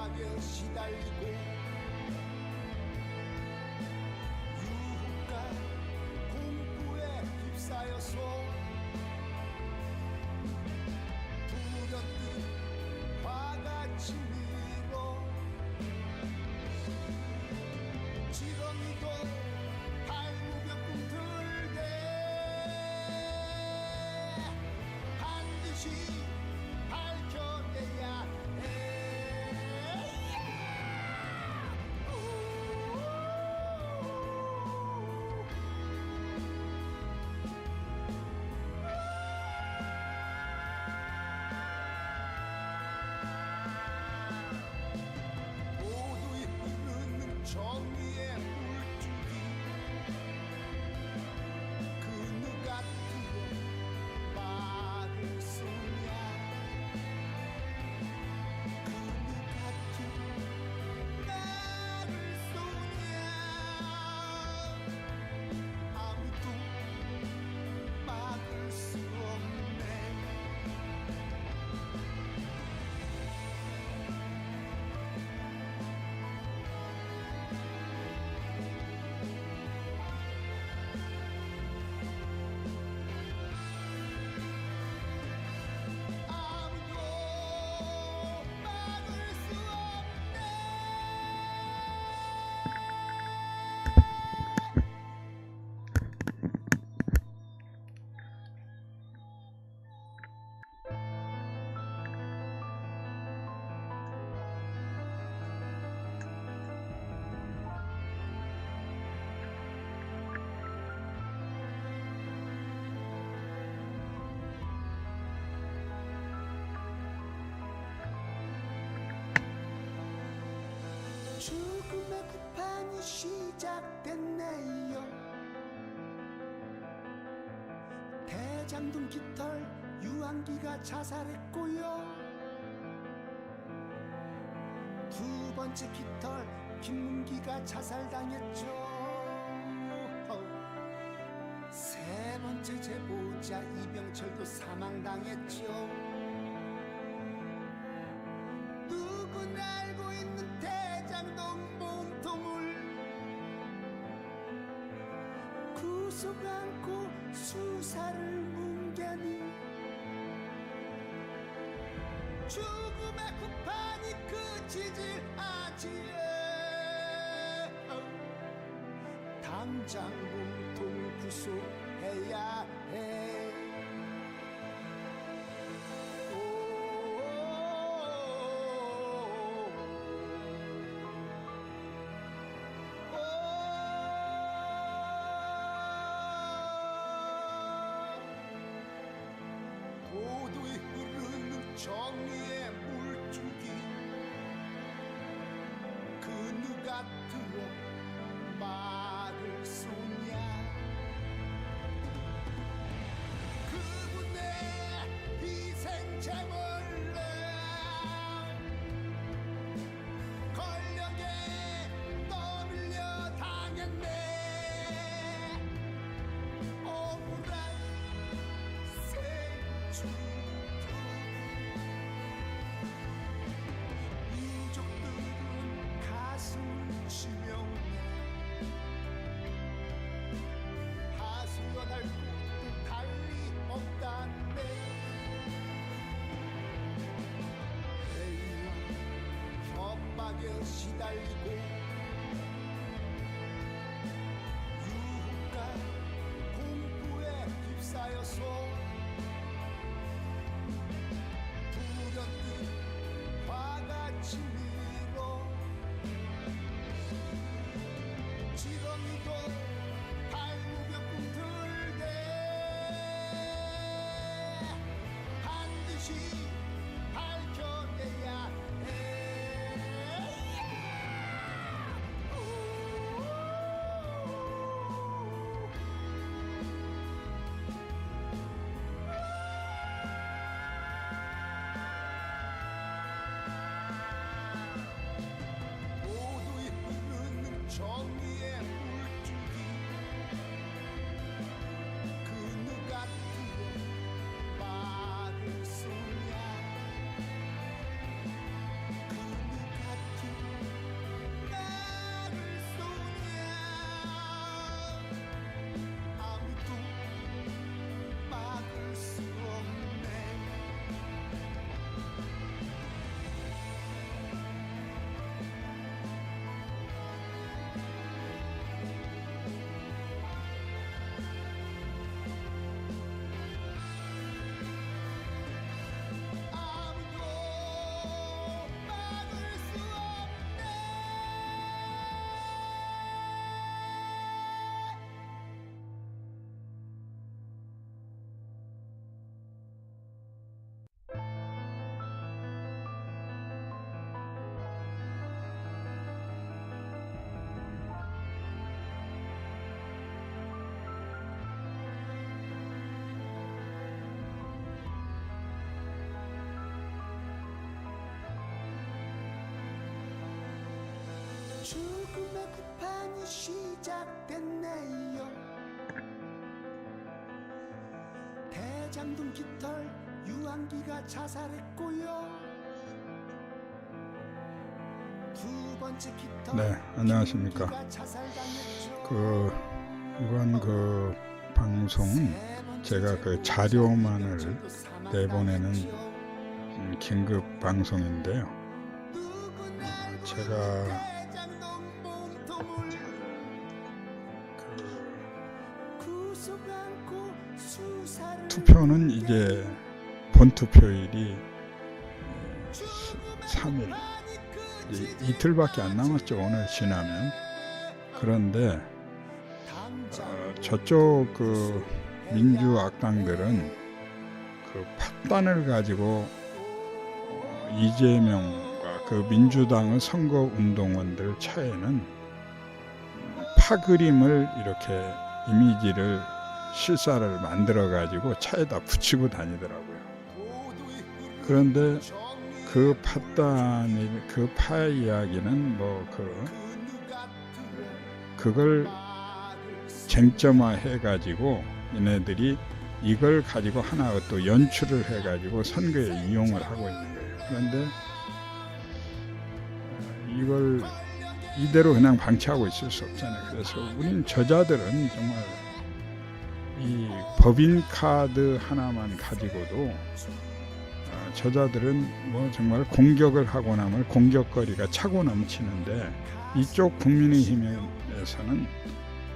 협박에 시달리고 대장동 깃털 유한기가 자살했고요 두 번째 깃털 김문기가 자살당했죠. 세 번째 제보자 이병철도 사망당했죠. 누구나 알고 있는 대장동 몸통을 구속 않고 수사를 뭉 죽음의 구판이 그치질 않지에 당장 몸통을 구속해야 해 정의의 물줄기. 그 누가 들어 말을 쏘냐? 그분의 희생자물 시달리고 죽음의 비판이 시작됐네요. 대장동 깃털 유한기가 자살했고요. 두 번째 깃털 네, 안녕하십니까. 그 이번 그 방송 제가 그 자료만을 내보내는 음, 긴급 방송인데요. 어, 제가 투표는 이제 본 투표일이 3일. 이틀밖에 안 남았죠 오늘 지나면. 그런데 어, 저쪽 그 민주 악당들은 그 팟단을 가지고 어, 이재명과 그 민주당의 선거 운동원들 차에는 파 그림을 이렇게 이미지를 실사를 만들어 가지고 차에다 붙이고 다니더라고요. 그런데 그 팟단이 그파 이야기는 뭐 그 그걸 쟁점화 해 가지고 얘네들이 이걸 가지고 하나 또 연출을 해 가지고 선거에 이용을 하고 있는 거예요. 그런데 어, 이걸 이대로 그냥 방치하고 있을 수 없잖아요. 그래서 우린 저자들은 정말 이 법인 카드 하나만 가지고도 어, 저자들은 뭐 정말 공격을 하고 나면 공격거리가 차고 넘치는데 이쪽 국민의힘에서는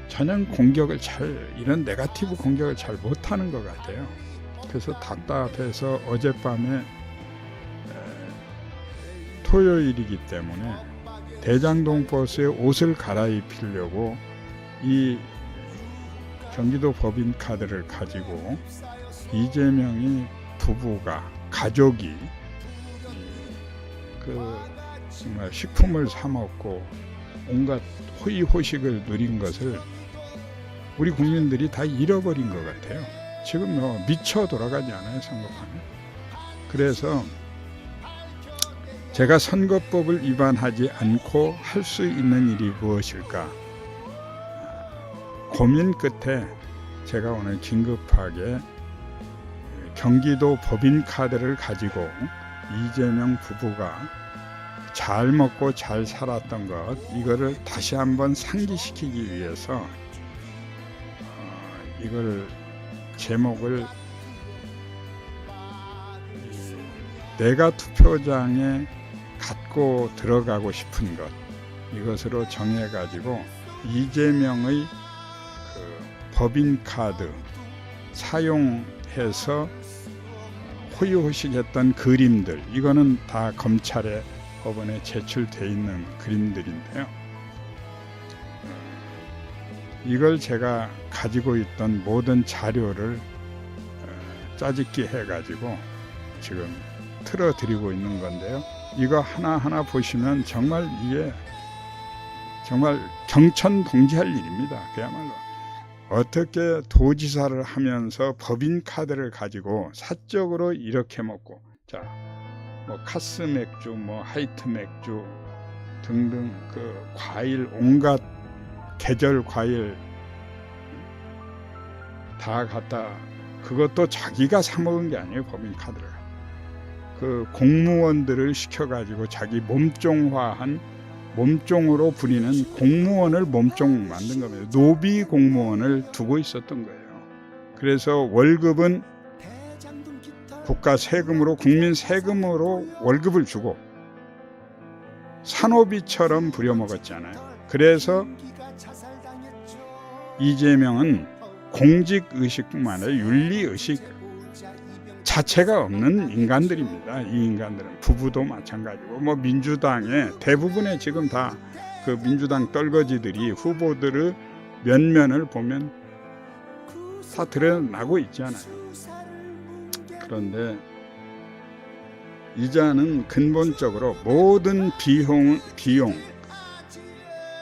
전혀 공격을 잘 이런 네가티브 공격을 잘 못하는 것 같아요. 그래서 답답해서 어젯밤에 에, 토요일이기 때문에 대장동 버스에 옷을 갈아입히려고 이 경기도 법인 카드를 가지고 이재명이 부부가 가족이 이, 그 정말 식품을 사 먹고 온갖 호의호식을 누린 것을 우리 국민들이 다 잃어버린 것 같아요. 지금 뭐 미쳐 돌아가지 않아요 선거판에. 그래서 제가 선거법을 위반하지 않고 할 수 있는 일이 무엇일까 고민 끝에 제가 오늘 긴급하게 경기도 법인 카드를 가지고 이재명 부부가 잘 먹고 잘 살았던 것 이거를 다시 한번 상기시키기 위해서 어, 이걸 제목을 이 내가 투표장에 갖고 들어가고 싶은 것 이것으로 정해 가지고 이재명의 그 법인 카드 사용해서 호의호식했던 그림들 이거는 다 검찰에 법원에 제출돼 있는 그림들인데요. 이걸 제가 가지고 있던 모든 자료를 어, 짜집기 해가지고 지금 틀어드리고 있는 건데요. 이거 하나하나 보시면 정말 이게 정말 경천 동지할 일입니다. 그야말로 어떻게 도지사를 하면서 법인 카드를 가지고 사적으로 이렇게 먹고 자 뭐 카스 맥주, 뭐 하이트 맥주 등등 그 과일 온갖 계절 과일 다 갖다 그것도 자기가 사 먹은 게 아니에요 법인 카드를. 그 공무원들을 시켜가지고 자기 몸종화한 몸종으로 부리는 공무원을 몸종 만든 겁니다 노비 공무원을 두고 있었던 거예요 그래서 월급은 국가 세금으로 국민 세금으로 월급을 주고 산호비처럼 부려먹었잖아요. 그래서 이재명은 공직 의식뿐만 아니라 윤리 의식 자체가 없는 인간들입니다. 이 인간들은 부부도 마찬가지고 뭐 민주당의 대부분의 지금 다 그 민주당 떨거지들이 후보들의 면면을 보면 다 드러나고 있잖아요. 그런데 이자는 근본적으로 모든 비용, 비용,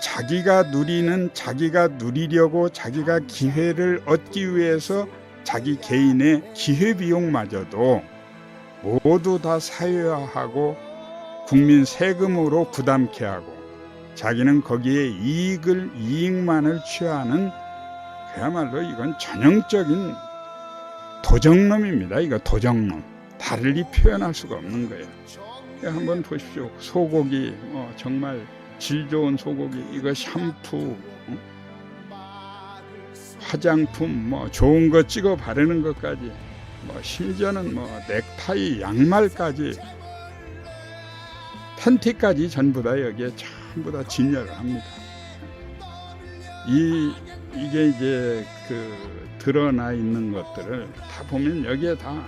자기가 누리는 자기가 누리려고 자기가 기회를 얻기 위해서 자기 개인의 기회 비용마저도 모두 다 사회화하고 국민 세금으로 부담케 하고 자기는 거기에 이익을 이익만을 취하는 그야말로 이건 전형적인 도적놈입니다. 이거 도적놈. 다르게 표현할 수가 없는 거예요. 예, 한번 보십시오. 소고기 뭐 정말 질 좋은 소고기 이거 샴푸 어? 화장품 뭐 좋은 거 찍어 바르는 것까지 뭐 심지어는 뭐 넥타이 양말까지 팬티까지 전부 다 여기에 전부 다 진열을 합니다. 이 이게 이제 그 드러나 있는 것들을 다 보면 여기에 다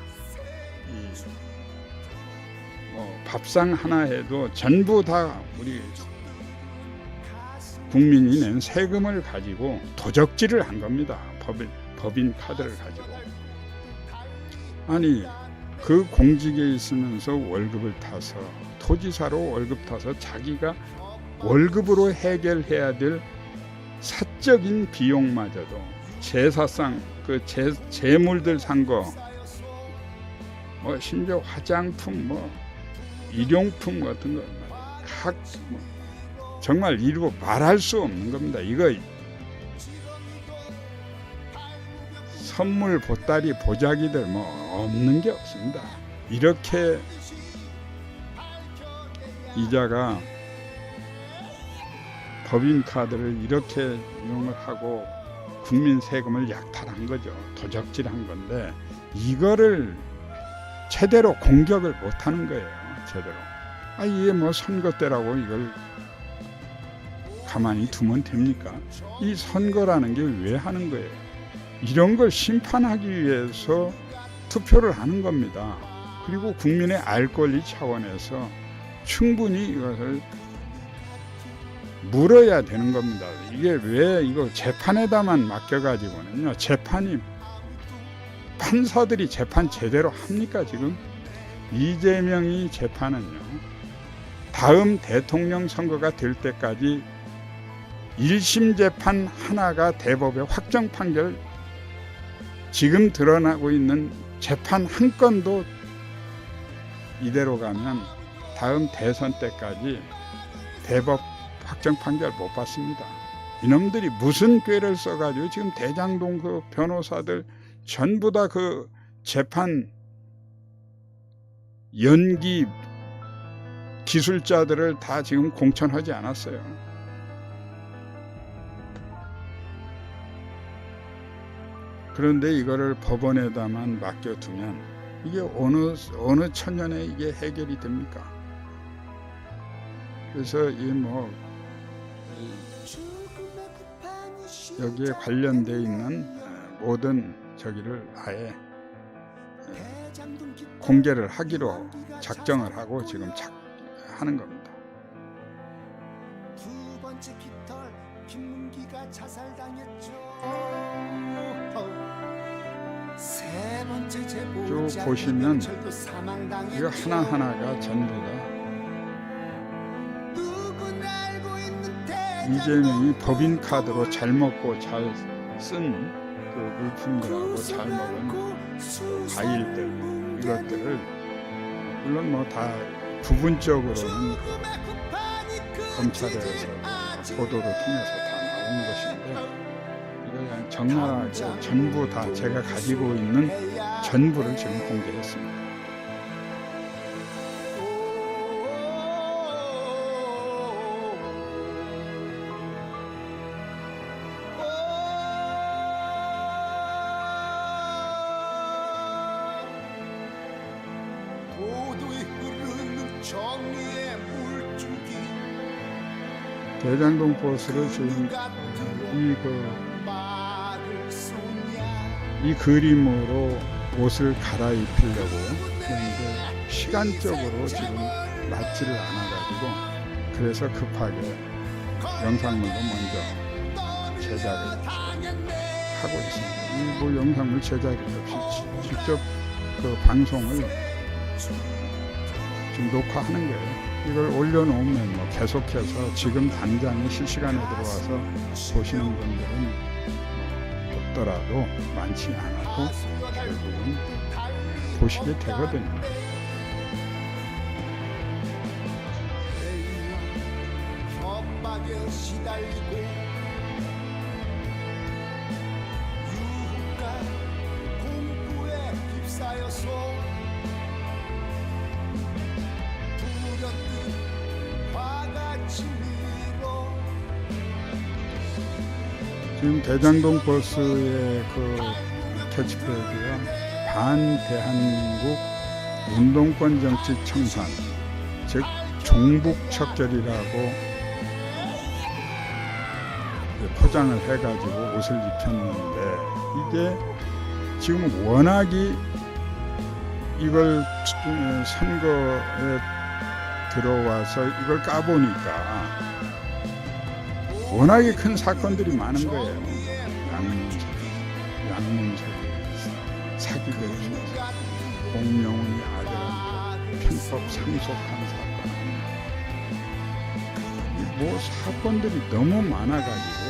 이, 뭐 밥상 하나 해도 전부 다 우리 국민이 낸 세금을 가지고 도적질을 한 겁니다. 법인, 법인 카드를 가지고. 아니, 그 공직에 있으면서 월급을 타서 토지사로 월급 타서 자기가 월급으로 해결해야 될 사적인 비용마저도 제사상 그 재, 재물들 산 거, 뭐 심지어 화장품 뭐 일용품 같은 거, 각 뭐, 정말 이루고 말할 수 없는 겁니다. 이거 선물 보따리 보자기들 뭐 없는 게 없습니다. 이렇게 이자가 법인 카드를 이렇게 이용을 하고 국민 세금을 약탈한 거죠. 도적질한 건데 이거를 제대로 공격을 못 하는 거예요. 제대로. 아 이게 뭐 선거 때라고 이걸 가만히 두면 됩니까? 이 선거라는 게 왜 하는 거예요? 이런 걸 심판하기 위해서 투표를 하는 겁니다. 그리고 국민의 알 권리 차원에서 충분히 이것을 물어야 되는 겁니다. 이게 왜 이거 재판에다만 맡겨가지고는요. 재판이 판사들이 재판 제대로 합니까 지금? 이재명이 재판은요. 다음 대통령 선거가 될 때까지 1심 재판 하나가 대법에 확정 판결 지금 드러나고 있는 재판 한 건도 이대로 가면 다음 대선 때까지 대법 확정 판결 못 받습니다. 이놈들이 무슨 꾀를 써가지고 지금 대장동 그 변호사들 전부 다 그 재판 연기 기술자들을 다 지금 공천하지 않았어요. 그런데 이거를 법원에다만 맡겨두면 이게 어느 어느 천년에 이게 해결이 됩니까? 그래서 이뭐 여기에 관련돼 있는 모든 저기를 아예 공개를 하기로 작정을 하고 지금 작, 하는 겁니다. 두 번째 깃털 김문기가 자살당했죠. 쭉 보시면. 이거 하나 하나가 전부 다 이재명이 법인 카드로 잘 먹고 잘 쓴 그 물품들하고 잘 먹은 과일들 이것들을 물론 뭐 다 부분적으로는 그 검찰에서 보도를 통해서 다 나온 것인데 이거 그냥 적나라하게 전부 다 제가 가지고 있는 전부를 지금 공개했습니다. 대장동 버스를 지금 이그 이 그림으로 옷을 갈아입히려고 그런데 시간적으로 지금 맞지를 않아가지고 그래서 급하게 영상물로 먼저 제작을 하고 있습니다. 이뭐 영상물 제작이 없이 지- 직접 그 방송을 지금 녹화하는 거예요. 이걸 올려놓으면 뭐 계속해서 지금 당장에 실시간에 들어와서 보시는 분들은 뭐 없더라도 많지 않아 도 결국은 보시게 되거든요. 지금 대장동 버스의 그 캐치프레이즈가 반대한민국 운동권 정치 청산 즉 종북 척결이라고 이제 포장을 해가지고 옷을 입혔는데 이게 지금 워낙이 이걸 음, 선거에 들어와서 이걸 까보니까 워낙에 큰 사건들이 많은 거예요. 공명훈이 아들한테 편법 상속한 사건. 이뭐 사건들이 너무 많아가지고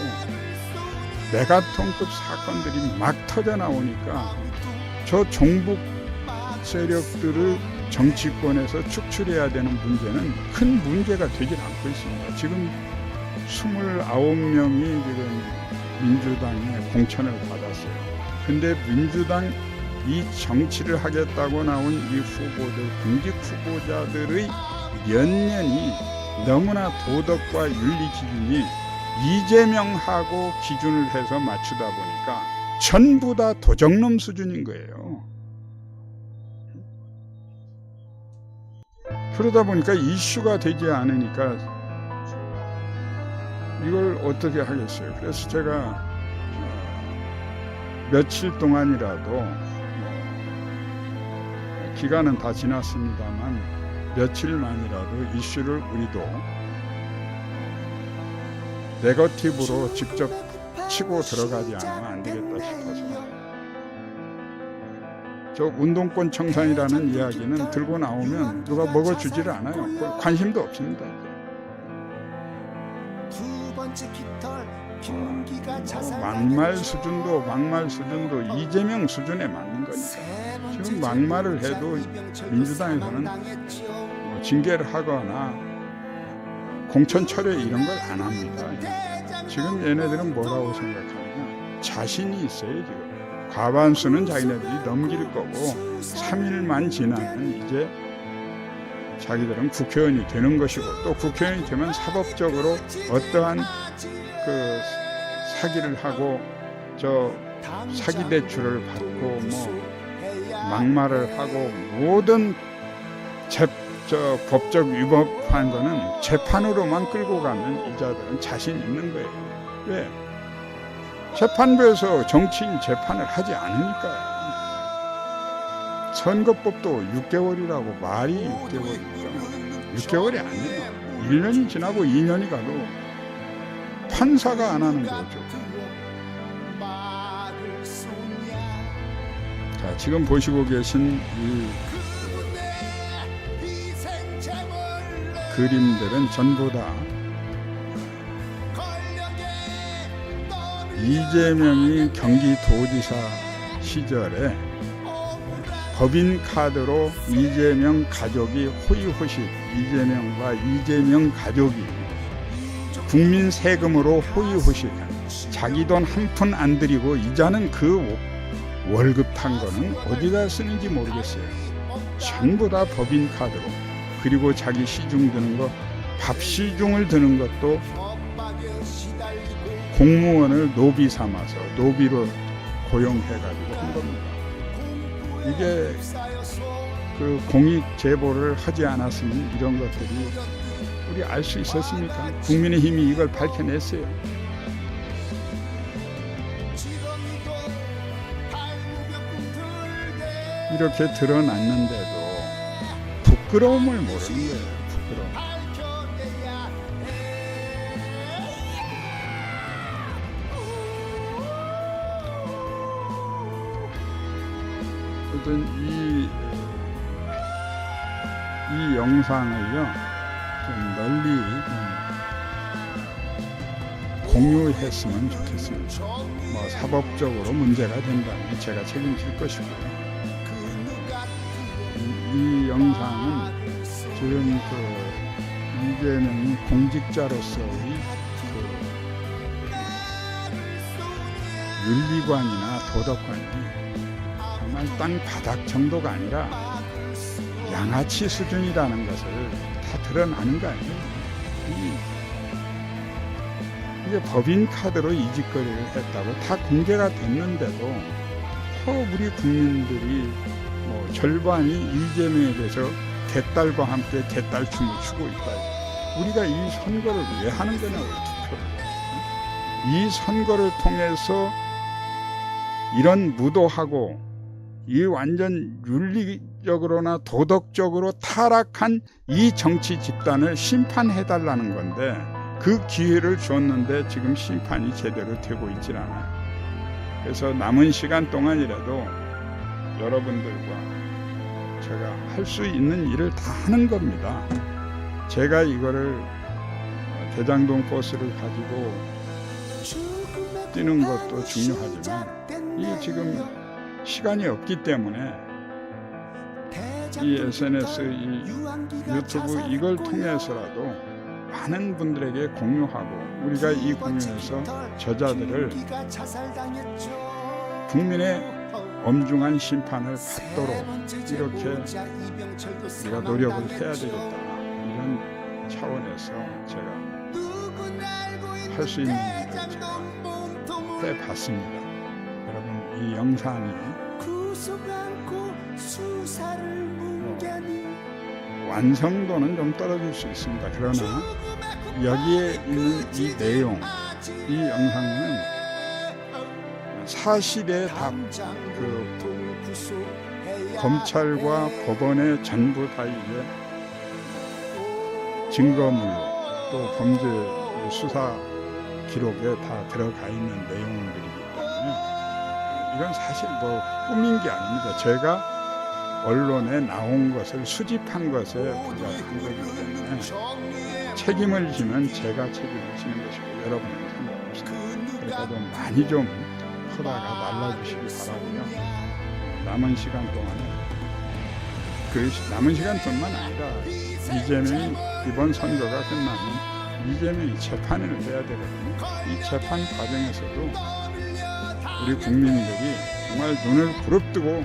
메가톤급 사건들이 막 터져 나오니까 저 종북 세력들을 정치권에서 축출해야 되는 문제는 큰 문제가 되질 않고 있습니다. 지금 29명이 지금 민주당에 공천을 받았어요. 근데 민주당 이 정치를 하겠다고 나온 이 후보들, 공직 후보자들의 연년이 너무나 도덕과 윤리 기준이 이재명하고 기준을 해서 맞추다 보니까 전부 다 도적놈 수준인 거예요. 그러다 보니까 이슈가 되지 않으니까 이걸 어떻게 하겠어요? 그래서 제가 어, 며칠 동안이라도 뭐 기간은 다 지났습니다만 며칠만이라도 이슈를 우리도 네거티브로 직접 치고 들어가지 않으면 안 되겠다 싶어서 저 운동권 청산이라는 이야기는 들고 나오면 누가 먹어주지를 않아요. 그 관심도 없습니다. 자살 막말 수준도 막말 수준도 이재명 수준에 맞는 거니까 지금 막말을 해도 민주당에서는 뭐 징계를 하거나 공천 철회 이런 걸 안 합니다. 지금 얘네들은 뭐라고 생각하느냐 자신이 있어요 지금 과반수는 자기네들이 넘길 거고 3일만 지나면 이제 자기들은 국회의원이 되는 것이고 또 국회의원이 되면 사법적으로 어떠한 그 사기를 하고 저 사기 대출을 받고 뭐 막말을 하고 모든 재, 저 법적 위법한 거는 재판으로만 끌고 가면 이 자들은 자신 있는 거예요. 왜? 재판부에서 정치인 재판을 하지 않으니까요. 선거법도 6개월이라고 말이 6개월이니까 6개월이 아니에요. 1년이 지나고 2년이 가도 판사가 안 하는 거죠. 자, 지금 보시고 계신 이 그림들은 전부 다 이재명이 경기도지사 시절에 법인 카드로 이재명 가족이 호의호식 이재명과 이재명 가족이 국민 세금으로 호의호식 자기 돈 한 푼 안 들이고 이자는 그 월급 탄 거는 어디다 쓰는지 모르겠어요. 전부 다 법인 카드로 그리고 자기 시중 드는 거 밥 시중을 드는 것도 공무원을 노비 삼아서 노비로 고용해가지고 한 겁니다. 이게 그 공익 제보를 하지 않았으면 이런 것들이 우리 알 수 있었습니까? 국민의힘이 이걸 밝혀냈어요. 이렇게 드러났는데도 부끄러움을 모르는 거예요. 부끄러움. 어떤 이, 이 영상을요, 좀 널리 좀 공유했으면 좋겠습니다. 뭐 사법적으로 문제가 된다면 제가 책임질 것이고요. 이, 이 영상은 지금 그 이재명이 공직자로서의 그 윤리관이나 도덕관이 정말 땅 바닥 정도가 아니라 양아치 수준이라는 것을 다 드러나는 거 아니에요. 이- 이게 법인 카드로 이직거리를 했다고 다 공개가 됐는데도 또 우리 국민들이 뭐 절반이 이재명에 대해서 개딸과 함께 개딸춤을 추고 있다. 우리가 이 선거를 왜 하는 거냐고 투표를. 이 선거를 통해서 이런 무도하고 이 완전 윤리적으로나 도덕적으로 타락한 이 정치 집단을 심판해달라는 건데 그 기회를 줬는데 지금 심판이 제대로 되고 있질 않아요. 그래서 남은 시간 동안이라도 여러분들과 제가 할 수 있는 일을 다 하는 겁니다. 제가 이거를 어, 대장동 버스를 가지고 뛰는 것도 중요하지만 이 지금 시간이 없기 때문에 이 SNS, 이 유튜브 이걸 통해서라도 많은 분들에게 공유하고 우리가 이 공유에서 저자들을 국민의 엄중한 심판을 받도록 이렇게 우리가 노력을 해야 되겠다 이런 차원에서 제가 할 수 있는 일을 제가 해봤습니다. 여러분 이 영상이 완성도는 좀 떨어질 수 있습니다. 그러나 여기에 있는 이 내용, 이 영상은 사실에 다그 검찰과 법원에 전부 다 이제 증거물로 또 범죄 수사 기록에 다 들어가 있는 내용들이기 때문에 이건 사실 뭐 꾸민 게 아닙니다. 제가 언론에 나온 것을 수집한 것에 불과한 거기 때문에 책임을 지면 제가 책임을 지는 것이고 여러분은 상관없습니다. 좀 많이 좀 퍼다가 날라주시기 바라고요. 남은 시간 동안에 그 시- 남은 시간뿐만 아니라 이재명이 이번 선거가 끝나면 이재명이 재판을 해야 되거든요. 이 재판 과정에서도 우리 국민들이 정말 눈을 부릅뜨고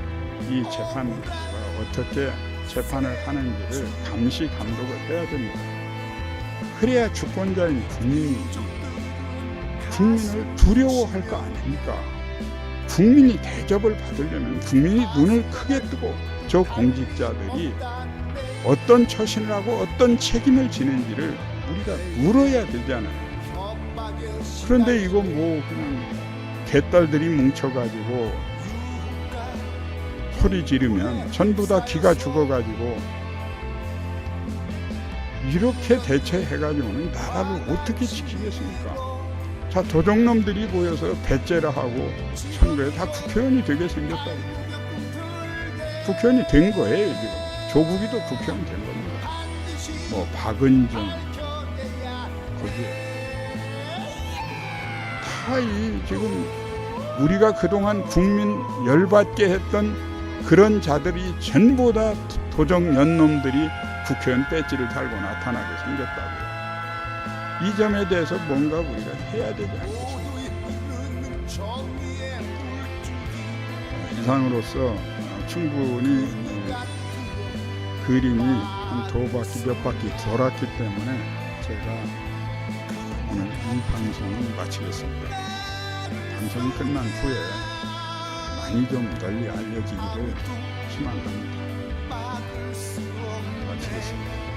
이 재판 어떻게 재판을 하는지를 감시 감독을 해야 됩니다. 그래야 주권자인 국민이 국민을 두려워할 거 아닙니까? 국민이 대접을 받으려면 국민이 눈을 크게 뜨고 저 공직자들이 어떤 처신을 하고 어떤 책임을 지는지를 우리가 물어야 되잖아요. 그런데 이거 뭐 그냥 개딸들이 뭉쳐가지고 소리 지르면 전부 다 기가 죽어가지고 이렇게 대처해가지고는 나라를 어떻게 지키겠습니까? 자 도적놈들이 모여서 배째라 하고 선거에 다 국회의원이 되게 생겼다고. 국회의원이 된 거예요 지금 조국이도 국회의원 된 겁니다. 뭐 박은정 거기 다이 지금 우리가 그동안 국민 열받게 했던 그런 자들이 전부 다 도적 연놈들이 국회의원 배지를 달고 나타나게 생겼다고요. 이 점에 대해서 뭔가 우리가 해야 되지 않겠습니까? 이상으로서 충분히 어, 그림이 한 두 바퀴 몇 바퀴 돌았기 때문에 제가 오늘 이 방송을 마치겠습니다. 방송이 끝난 후에 많이 좀 널리 알려지기를 희망합니다. 마치겠습니다.